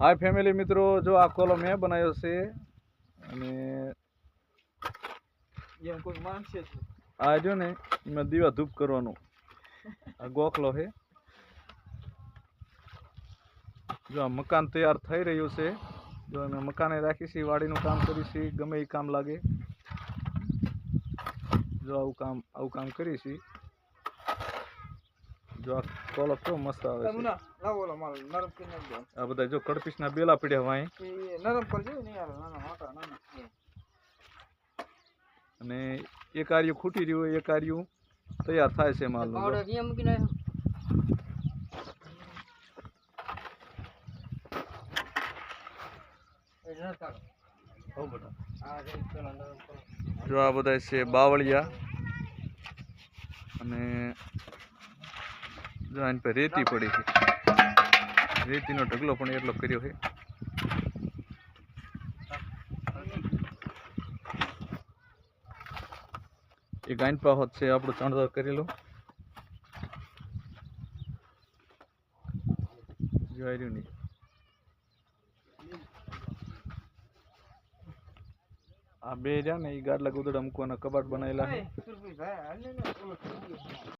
હાય family મિત્રો. જો આ કોલો મેં બનાવ્યો છે અને આ જો ને એમાં દીવા ધૂપ કરવાનું. આ ગોખલો છે. જો આ મકાન તૈયાર થઈ રહ્યું છે. જો અમે મકાને રાખીશી વાડીનું કામ કરીશી ગમે એ કામ લાગે. જો આવું કામ આવું કામ કરી છીએ. જો આ કેવો મસ્ત આવે છે. લાવો ઓલો માલ નરમ કરી નાખજો. આ બધા જો કડપીસના બેલા પડ્યા હોય નરમ કરજો ને યાર નાના મોટા નાના. અને એક આર્યું ખૂટી રહ્યું એ એક આર્યું તૈયાર થાય છે માલ જો આ બધા છે બાવળિયા. અને જો આની પર રેતી પડી છે. રેતીનો ઢગલો પણ એટલો કર્યો છે. એ ગાયન પાહત છે, આપણું ચણતર કરેલું જો આર્યું નહીં આ બે રહ્યા ને એ ગાડલા ગોદડા મૂકવાના કબાટ બનાવેલા